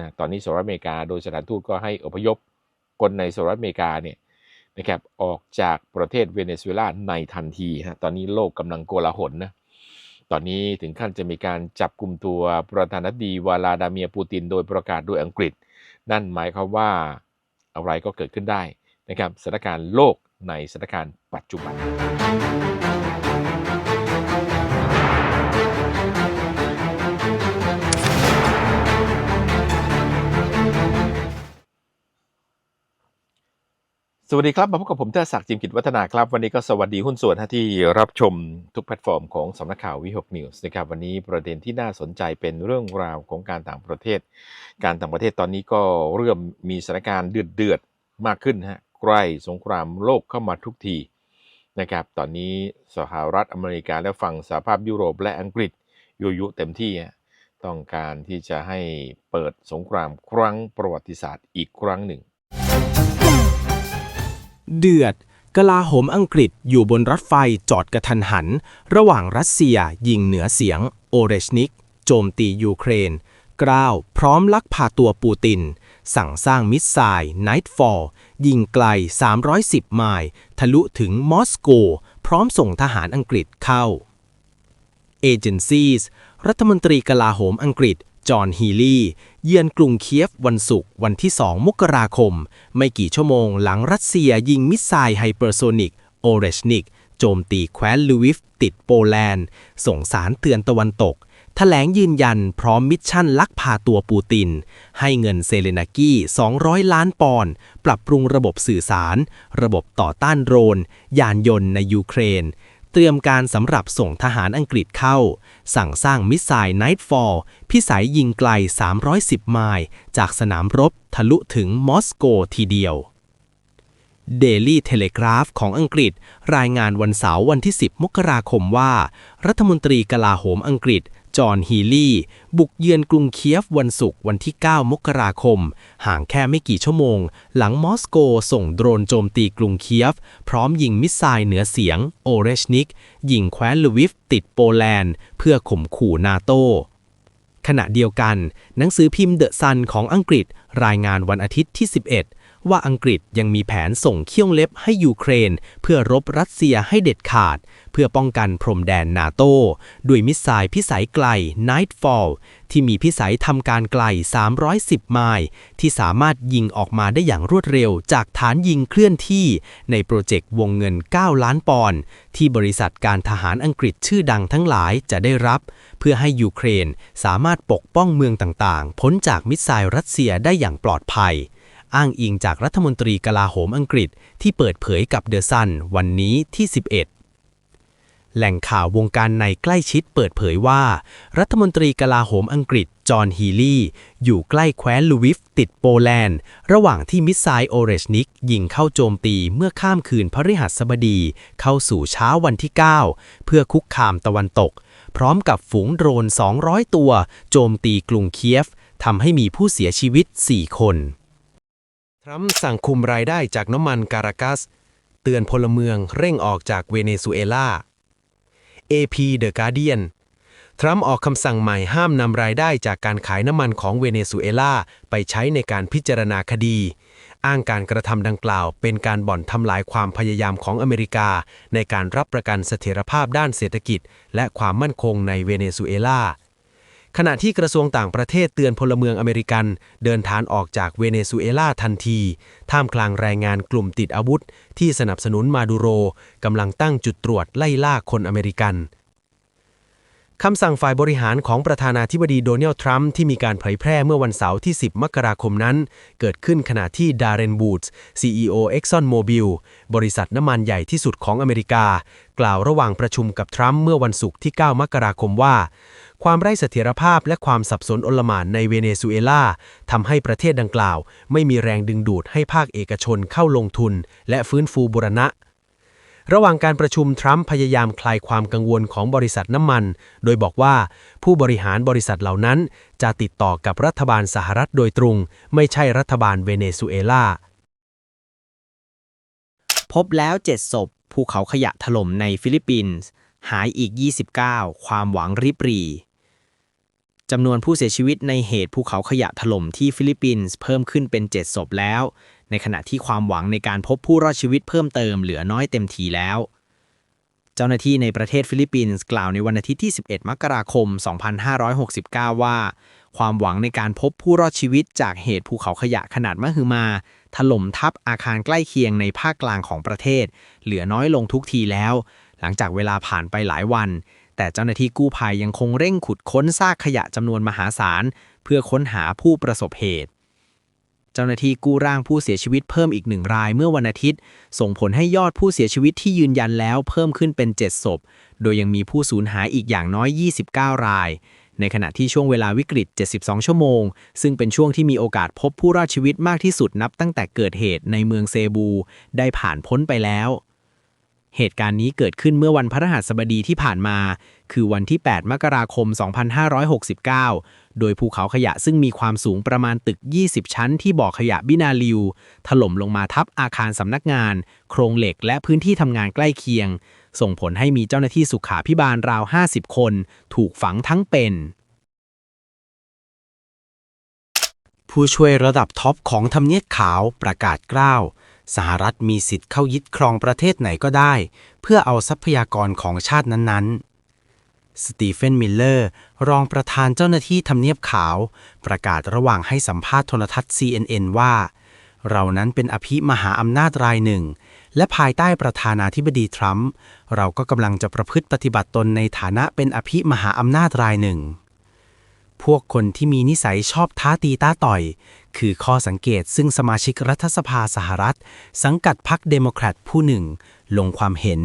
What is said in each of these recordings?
นะตอนนี้สหรัฐอเมริกาโดยสถานทูตก็ให้อพยพคนในสหรัฐอเมริกาเนี่ยนะครับออกจากประเทศเวเนซุเอลาในทันทีฮะตอนนี้โลกกำลังโกลาหลนะตอนนี้ถึงขั้นจะมีการจับกลุ่มตัวประธานาธิบดีวลาดาเมียปูติน โดยประกาศโดยอังกฤษ นั่นหมายความว่าอะไรก็เกิดขึ้นได้นะครับสถานการณ์โลกในสถานการณ์ปัจจุบัน สวัสดีครับ มาพบกับผมเทอศักดิ์จิมกิจวัฒนาครับ วันนี้ก็สวัสดีหุ้นส่วนที่รับชมทุกแพลตฟอร์มของสำนักข่าววิหกนิวส์นะครับวันนี้ประเด็นที่น่าสนใจเป็นเรื่องราวของการต่างประเทศ การต่างประเทศตอนนี้ก็เริ่มมีสถานการณ์เดือดเดือดมากขึ้นฮะใกล้สงครามโลกเข้ามาทุกทีนะครับตอนนี้สหรัฐอเมริกาและฝั่งสหภาพยุโรปและอังกฤษยุยุเต็มที่ต้องการที่จะให้เปิดสงครามครั้งประวัติศาสตร์อีกครั้งหนึ่ง เดือด กลาโหมอังกฤษอยู่บนรถไฟจอดกระทันหัน ระหว่างรัสเซียยิงเหนือเสียง โอเรชนิก โจมตียูเครน กล้าวพร้อมลักพาตัวปูติน สั่งสร้างมิสไซล์ไนท์ฟอลยิงไกล 310 ไมล์ทะลุถึงมอสโก พร้อมส่งทหารอังกฤษเข้าเอเจนซี่รัฐมนตรีกลาโหมอังกฤษ จอห์นฮีลีย์เยือนกรุงเคียฟวันศุกร์วันที่ 2 มกราคม ไม่กี่ชั่วโมงหลังรัสเซียยิงมิสไซล์ไฮเปอร์โซนิกโอเรชนิก โจมตีแคว้นลูวิฟติดโปแลนด์ ส่งสารเตือนตะวันตกแถลงยืนยันพร้อมมิชชั่นลักพาตัวปูติน ให้เงินเซเลนากี้ 200 ล้านปอนด์ปรับปรุงระบบสื่อสาร ระบบต่อต้านโดรน ยานยนต์ในยูเครน เตรียมการสำหรับส่งทหารอังกฤษเข้า สั่งสร้างมิสไซล์ไนท์ฟอลพิสัยยิงไกล 310 ไมล์ จากสนามรบทะลุถึงมอสโกทีเดียวเดลี่เทเลกราฟของอังกฤษ รายงานวันเสาร์วันที่ 10 มกราคมว่า รัฐมนตรีกลาโหมอังกฤษ จอห์นฮีลีย์บุกเยือนกรุงเคียฟวันศุกร์วันที่ 9 มกราคม ห่างแค่ไม่กี่ชั่วโมง หลังมอสโกส่งโดรนโจมตีกรุงเคียฟ พร้อมยิงมิสไซล์เหนือเสียง โอเรชนิก ยิงแคว้นลูวิฟติดโปแลนด์ เพื่อข่มขู่นาโตขณะเดียวกัน หนังสือพิมพ์เดอะซันของอังกฤษรายงานวันอาทิตย์ที่ 11 ว่าอังกฤษยังมีแผนส่งเขี้ยวเล็บให้ยูเครน เพื่อรบรัสเซียให้เด็ดขาด เพื่อป้องกันพรมแดนนาโต้ด้วยมิสไซล์พิสัยไกล Nightfall ที่มีพิสัยทำการไกล 310 ไมล์ ที่สามารถยิงออกมาได้อย่างรวดเร็ว จากฐานยิงเคลื่อนที่ ในโปรเจกต์วงเงิน 9 ล้านปอนด์ที่บริษัทการทหารอังกฤษชื่อดังทั้งหลายจะได้รับ เพื่อให้ยูเครนสามารถปกป้องเมืองต่างๆ พ้นจากมิสไซล์รัสเซียได้อย่างปลอดภัย อ้างอิงจากรัฐมนตรีกลาโหมอังกฤษที่เปิดเผยกับเดอะซันวันนี้ที่ 11 แหล่งข่าววงการในใกล้ชิดเปิดเผยว่า รัฐมนตรีกลาโหมอังกฤษ จอห์นฮีลีย์อยู่ใกล้แคว้นลูวิฟติดโปแลนด์ ระหว่างที่มิสไซล์โอเรชนิกยิงเข้าโจมตีเมื่อข้ามคืนพฤหัสบดี เข้าสู่เช้าวันที่ 9 เพื่อคุกคามตะวันตก พร้อมกับฝูงโดรน 200 ตัว โจมตีกรุงเคียฟทำให้มีผู้เสียชีวิต 4 คน รัมป์สั่งคุมรายได้จากน้ำมันการากัส เตือนพลเมืองเร่งออกจากเวเนซุเอลา AP The Guardian ทรัมป์ออกคำสั่งใหม่ห้ามนำรายได้จากการขายน้ำมันของเวเนซุเอลา ไปใช้ในการพิจารณาคดี อ้างการกระทำดังกล่าว เป็นการบ่อนทำลายความพยายามของอเมริกา ในการรับประกันเสถียรภาพด้านเศรษฐกิจ และความมั่นคงในเวเนซุเอลา ขณะที่กระทรวงต่างประเทศเตือนพลเมืองอเมริกัน เดินทางออกจากเวเนซุเอลาทันที ท่ามกลางแรงงานกลุ่มติดอาวุธ ที่สนับสนุนมาดูโรกำลังตั้งจุดตรวจไล่ล่าคนอเมริกันคำสั่งฝ่ายบริหารของประธานาธิบดีโดนัลด์ทรัมป์ที่มีการเผยแพร่เมื่อวันเสาร์ที่ 10 มกราคมนั้น เกิดขึ้นขณะที่ดาร์เรนบูตส์ CEO Exxon Mobil บริษัทน้ำมันใหญ่ที่สุดของอเมริกา กล่าวระหว่างประชุมกับทรัมป์เมื่อวันศุกร์ที่ 9 มกราคมว่า ความไร้เสถียรภาพและความสับสนอลหม่านในเวเนซุเอลาทำให้ประเทศดังกล่าว ไม่มีแรงดึงดูดให้ภาคเอกชนเข้าลงทุน และฟื้นฟูบุรณะ ระหว่างการประชุมทรัมป์พยายามคลายความกังวลของบริษัทน้ำมัน โดยบอกว่าผู้บริหารบริษัทเหล่านั้นจะติดต่อกับรัฐบาลสหรัฐโดยตรง ไม่ใช่รัฐบาลเวเนซุเอลาพบแล้ว 7 ศพ ภูเขาขยะถล่มในฟิลิปปินส์ หายอีก 29 ความหวังริบรี จำนวนผู้เสียชีวิตในเหตุภูเขาขยะถล่มที่ฟิลิปปินส์เพิ่มขึ้นเป็น 7 ศพแล้ว ในขณะที่ความหวังในการพบผู้รอดชีวิตเพิ่มเติมเหลือน้อยเต็มทีแล้ว เจ้าหน้าที่ในประเทศฟิลิปปินส์กล่าวในวันอาทิตย์ที่ 11 มกราคม 2569 ว่า ความหวังในการพบผู้รอดชีวิตจากเหตุภูเขาขยะขนาดมหึมา ถล่มทับอาคารใกล้เคียงในภาคกลางของประเทศ เหลือน้อยลงทุกทีแล้ว หลังจากเวลาผ่านไปหลายวัน แต่เจ้าหน้าที่กู้ภัยยังคงเร่งขุดค้นซากขยะจำนวนมหาศาล เพื่อค้นหาผู้ประสบเหตุ เจ้าหน้าที่กู้ร่างผู้เสียชีวิตเพิ่มอีกหนึ่งรายเมื่อวันอาทิตย์ ส่งผลให้ยอดผู้เสียชีวิตที่ยืนยันแล้วเพิ่มขึ้นเป็น 7 ศพ โดยยังมีผู้สูญหายอีกอย่างน้อย 29 ราย ในขณะที่ช่วงเวลาวิกฤต 72 ชั่วโมง ซึ่งเป็นช่วงที่มีโอกาสพบผู้รอดชีวิตมากที่สุดนับตั้งแต่เกิดเหตุในเมืองเซบู ได้ผ่านพ้นไปแล้ว เหตุการณ์นี้เกิดขึ้นเมื่อวันพฤหัสบดีที่ผ่านมา คือวันที่ 8 มกราคม 2569 โดยภูเขาขยะซึ่งมีความสูงประมาณตึก 20 ชั้นที่บ่อขยะบินาลิว ถล่มลงมาทับอาคารสำนักงาน โครงเหล็กและพื้นที่ทำงานใกล้เคียง ส่งผลให้มีเจ้าหน้าที่สุขาพิบาลราว 50 คน ถูกฝังทั้งเป็น ผู้ช่วยระดับท็อปของทำเนียบขาวประกาศกล้าว สหรัฐมีสิทธิ์เข้ายึดครองประเทศไหนก็ได้ เพื่อเอาทรัพยากรของชาตินั้นๆ สตีเฟน มิลเลอร์ รองประธานเจ้าหน้าที่ทำเนียบขาว ประกาศระหว่างให้สัมภาษณ์โทรทัศน์ CNN ว่า เรานั้นเป็นอภิมหาอำนาจรายหนึ่ง และภายใต้ประธานาธิบดีทรัมป์เราก็กำลังจะประพฤติปฏิบัติตนในฐานะเป็นอภิมหาอำนาจรายหนึ่ง พวกคนที่มีนิสัยชอบท้าตีต้าต่อย คือข้อสังเกตซึ่งสมาชิกรัฐสภาสหรัฐ สังกัดพรรคเดโมแครตผู้หนึ่ง ลงความเห็น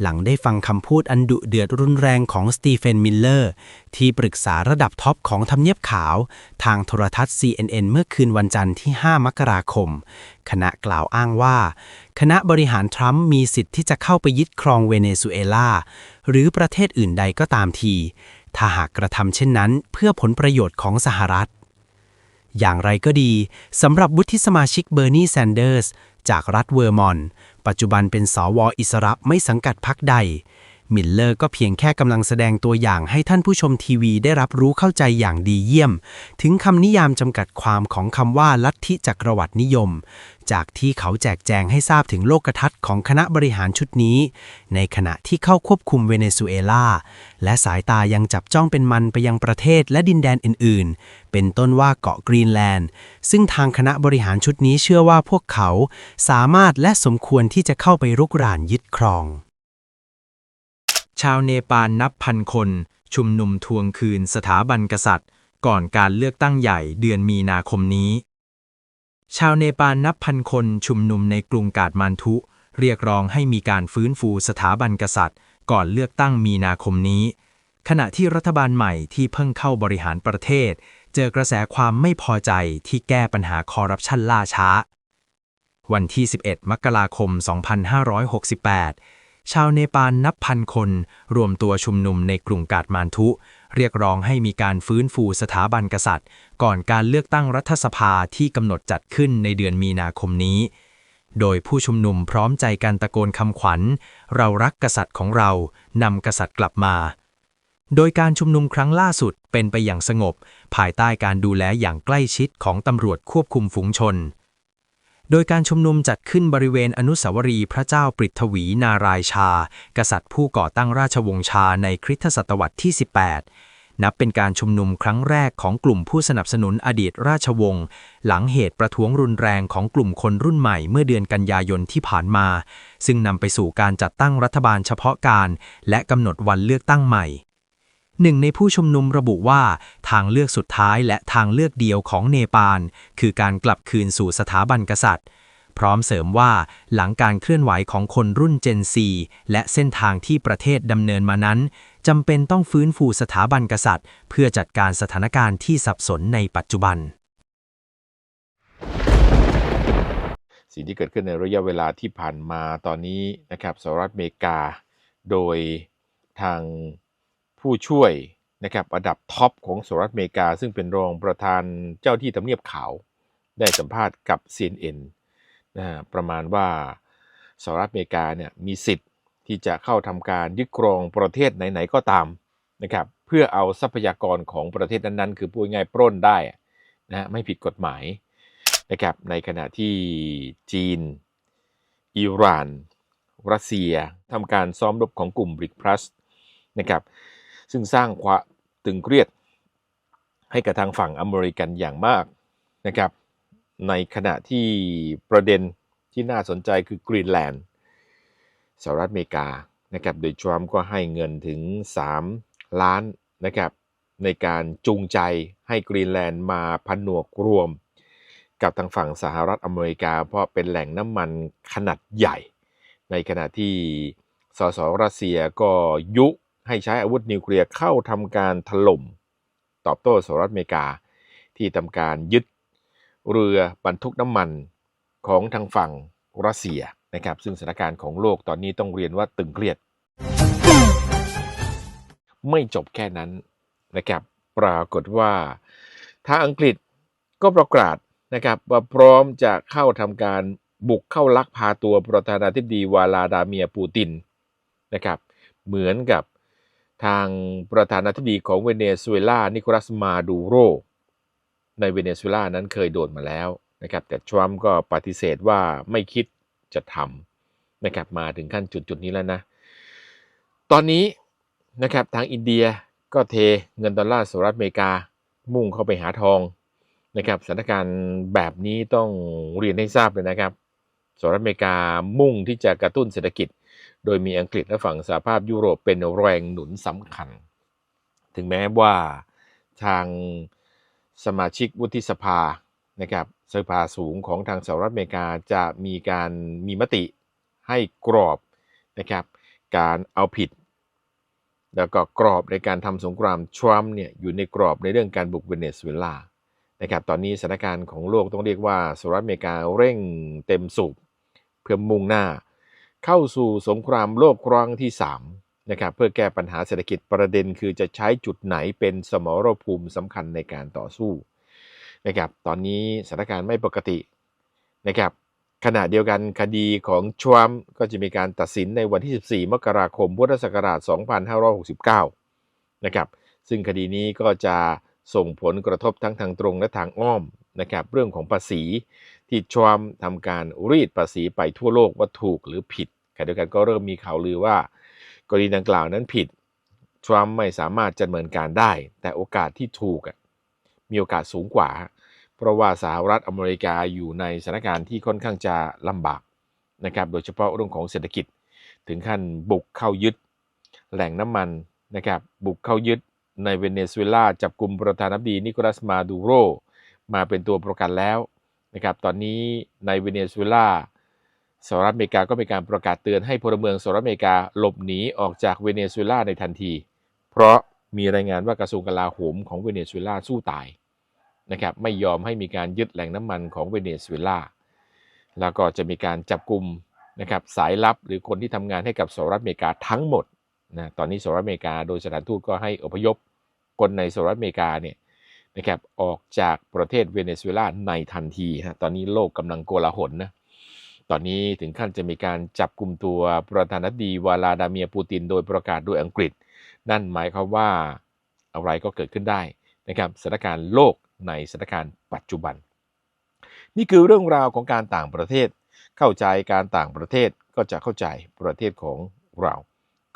หลังได้ฟังคำพูดอันดุเดือดรุนแรงของสตีเฟนมิลเลอร์ ที่ปรึกษาระดับท็อปของทำเนียบขาว ทางโทรทัศน์ CNN เมื่อคืนวันจันทร์ที่ 5 มกราคม คณะกล่าวอ้างว่า คณะบริหารทรัมป์มีสิทธิ์ที่จะเข้าไปยึดครองเวเนซุเอลาหรือประเทศอื่นใดก็ตามที ถ้าหากกระทำเช่นนั้น เพื่อผลประโยชน์ของสหรัฐ อย่างไรก็ดีสำหรับวุฒิสมาชิกเบอร์นีแซนเดอร์สจากรัฐเวอร์มอนต์ปัจจุบันเป็นสวอิสระไม่สังกัดพรรคใด มิลเลอร์ก็เพียงแค่กำลังแสดงตัวอย่างให้ท่านผู้ชมทีวีได้รับรู้เข้าใจอย่างดีเยี่ยม ถึงคำนิยามจำกัดความของคำว่าลัทธิจักรวรรดินิยม จากที่เขาแจกแจงให้ทราบถึงโลกทัศน์ของคณะบริหารชุดนี้ ในขณะที่เข้าควบคุมเวเนซุเอลา และสายตายังจับจ้องเป็นมันไปยังประเทศและดินแดนอื่น ๆ เป็นต้นว่าเกาะกรีนแลนด์ ซึ่งทางคณะบริหารชุดนี้เชื่อว่าพวกเขาสามารถและสมควรที่จะเข้าไปรุกรานยึดครอง ชาวเนปาลนับพันคน ชุมนุมทวงคืนสถาบันกษัตริย์ ก่อนการเลือกตั้งใหญ่เดือนมีนาคมนี้ ชาวเนปาลนับพันคนชุมนุมในกรุงกาดมันทุ เรียกร้องให้มีการฟื้นฟูสถาบันกษัตริย์ ก่อนเลือกตั้งมีนาคมนี้ ขณะที่รัฐบาลใหม่ที่เพิ่งเข้าบริหารประเทศ เจอกระแสความไม่พอใจที่แก้ปัญหาคอร์รัปชันล่าช้า วันที่ 11 มกราคม 2568 ชาวเนปาลนับพันคน รวมตัวชุมนุมในกรุงกาดมานทุ เรียกร้องให้มีการฟื้นฟูสถาบันกษัตริย์ ก่อนการเลือกตั้งรัฐสภาที่กำหนดจัดขึ้นในเดือนมีนาคมนี้ โดยผู้ชุมนุมพร้อมใจกันตะโกนคำขวัญ เรารักกษัตริย์ของเรานำกษัตริย์กลับมาโดยการชุมนุมครั้งล่าสุดเป็นไปอย่างสงบ ภายใต้การดูแลอย่างใกล้ชิดของตำรวจควบคุมฝูงชน โดยการชุมนุมจัดขึ้นบริเวณอนุสาวรีย์พระเจ้าปริทวีนารายชา กษัตริย์ผู้ก่อตั้งราชวงศ์ชาในคริสตศตวรรษที่ 18 นับเป็นการชุมนุมครั้งแรกของกลุ่มผู้สนับสนุนอดีตราชวงศ์หลังเหตุประท้วงรุนแรงของกลุ่มคนรุ่นใหม่เมื่อเดือนกันยายนที่ผ่านมา ซึ่งนำไปสู่การจัดตั้งรัฐบาลเฉพาะการ และกำหนดวันเลือกตั้งใหม่ หนึ่งในผู้ชุมนุมระบุว่าทางเลือกสุดท้ายและทางเลือกเดียวของเนปาล คือการกลับคืนสู่สถาบันกษัตริย์ พร้อมเสริมว่าหลังการเคลื่อนไหวของคนรุ่น Gen Z และเส้นทางที่ประเทศดำเนินมานั้นจำเป็นต้องฟื้นฟูสถาบันกษัตริย์ เพื่อจัดการสถานการณ์ที่สับสนในปัจจุบัน สิ่งที่เกิดขึ้นในระยะเวลาที่ผ่านมาตอนนี้นะครับสหรัฐอเมริกา โดยทาง ผู้ช่วยนะครับระดับท็อปของสหรัฐอเมริกา ซึ่งเป็นรองประธานเจ้าที่ทำเนียบขาว ได้สัมภาษณ์กับ CNN นะประมาณว่าสหรัฐอเมริกาเนี่ยมีสิทธิ์ที่จะเข้าทำการยึดครองประเทศไหน ๆ ก็ตามนะครับเพื่อเอาทรัพยากรของประเทศนั้นๆ คือพูดง่ายปล้นได้นะไม่ผิดกฎหมายนะครับในขณะที่จีน อิหร่าน รัสเซียทำการซ้อมรบของกลุ่มบริกพลัสนะครับ ซึ่งสร้างความตึงเครียดให้กับทางฝั่งอเมริกันอย่างมากนะครับในขณะที่ประเด็นที่น่าสนใจคือกรีนแลนด์สหรัฐอเมริกานะครับโดยทรัมป์ก็ให้เงินถึง 3 ล้านนะครับในการจูงใจให้กรีนแลนด์มาผนวกรวม กับทางฝั่งสหรัฐอเมริกา เพราะเป็นแหล่งน้ำมันขนาดใหญ่ ในขณะที่สสรัสเซียก็ยุ ให้ใช้อาวุธนิวเคลียร์เข้าทำการถล่ม ตอบโต้สหรัฐอเมริกา ที่ทำการยึดเรือบรรทุกน้ำมันของทางฝั่งรัสเซียนะครับ ซึ่งสถานการณ์ของโลกตอนนี้ต้องเรียนว่าตึงเครียด ไม่จบแค่นั้นนะครับ ปรากฏว่าทางอังกฤษก็ประกาศนะครับว่าพร้อมจะเข้าทำการบุกเข้าลักพาตัวประธานาธิบดีวาลาดาเมียปูตินนะครับ เหมือนกับ ทางประธานาธิบดีของเวเนซุเอลา นิโคลัส มาดูโร ในเวเนซุเอลานั้นเคยโดนมาแล้วนะครับ แต่ทรัมป์ก็ปฏิเสธว่าไม่คิดจะทำนะครับ มาถึงขั้นจุดๆนี้แล้วนะ ตอนนี้นะครับทางอินเดียก็เทเงินดอลลาร์สหรัฐอเมริกา มุ่งเข้าไปหาทองนะครับสถานการณ์แบบนี้ต้องเรียนให้ทราบเลยนะครับสหรัฐอเมริกามุ่งที่จะกระตุ้นเศรษฐกิจ โดยมีอังกฤษและฝั่งสหภาพยุโรปเป็นแรงหนุนสำคัญ ถึงแม้ว่าทางสมาชิกวุฒิสภานะครับสภาสูงของทางสหรัฐอเมริกาจะมีการมีมติให้กรอบนะครับการเอาผิด แล้วก็กรอบในการทำสงครามทรัมป์เนี่ยอยู่ในกรอบในเรื่องการบุกเวเนซุเอลานะครับตอนนี้สถานการณ์ของโลกต้องเรียกว่าสหรัฐอเมริกาเร่งเต็มสูบเพื่อมุ่งหน้า เข้าสู่สงครามโลกครั้งที่3นะครับเพื่อแก้ปัญหาเศรษฐกิจประเด็นคือจะใช้จุดไหนเป็นสมรภูมิสำคัญในการต่อสู้นะครับตอนนี้สถานการณ์ไม่ปกตินะครับขณะเดียวกันคดีของทรัมก็จะมีการตัดสินในวันที่ 14 มกราคมพุทธศักราช 2569 นะครับซึ่งคดีนี้ก็จะส่งผลกระทบทั้งทางตรงและทางอ้อม นะครับเรื่องของภาษีที่ทรัมป์ทำการรีดภาษีไปทั่วโลกว่าถูกหรือผิดขณะเดียวกันก็เริ่มมีข่าวลือว่ากรณีดังกล่าวนั้นผิดทรัมป์ไม่สามารถจะดเนินการได้ แต่โอกาสที่ถูกมีโอกาสสูงกว่า เพราะว่าสหรัฐอเมริกาอยู่ในสถานการณ์ที่ค่อนข้างจะลำบากนะครับโดยเฉพาะเรื่องของเศรษฐกิจ ถึงขั้นบุกเข้ายึด แหล่งน้ำมันนะครับบุกเข้ายึดในเวเนซุเอลาจับกลุ่มประธานาธิบดีนิโคลัสมาดูโร มาเป็นตัวประกันแล้วนะครับตอนนี้ในเวเนซุเอลาสหรัฐอเมริกาก็มีการประกาศเตือนให้พลเมืองสหรัฐอเมริกาหลบหนีออกจากเวเนซุเอลาในทันที เพราะมีรายงานว่ากระทรวงกลาโหมของเวเนซุเอลาสู้ตายนะครับไม่ยอมให้มีการยึดแหล่งน้ำมันของเวเนซุเอลาแล้วก็จะมีการจับกลุ่มนะครับสายลับหรือคนที่ทำงานให้กับสหรัฐอเมริกาทั้งหมดนะตอนนี้สหรัฐอเมริกาโดยสถานทูตก็ให้อพยพคนในสหรัฐอเมริกาเนี่ย นะครับออกจากประเทศเวเนซุเอลาในทันทีฮะตอนนี้โลกกำลังโกลาหลนะตอนนี้ถึงขั้นจะมีการจับกลุ่มตัวประธานาธิบดีวลาดาเมียปูติน โดยประกาศโดยอังกฤษ นั่นหมายความว่าอะไรก็เกิดขึ้นได้นะครับสถานการณ์โลกในสถานการณ์ปัจจุบัน นี่คือเรื่องราวของการต่างประเทศ เข้าใจการต่างประเทศก็จะเข้าใจประเทศของเรา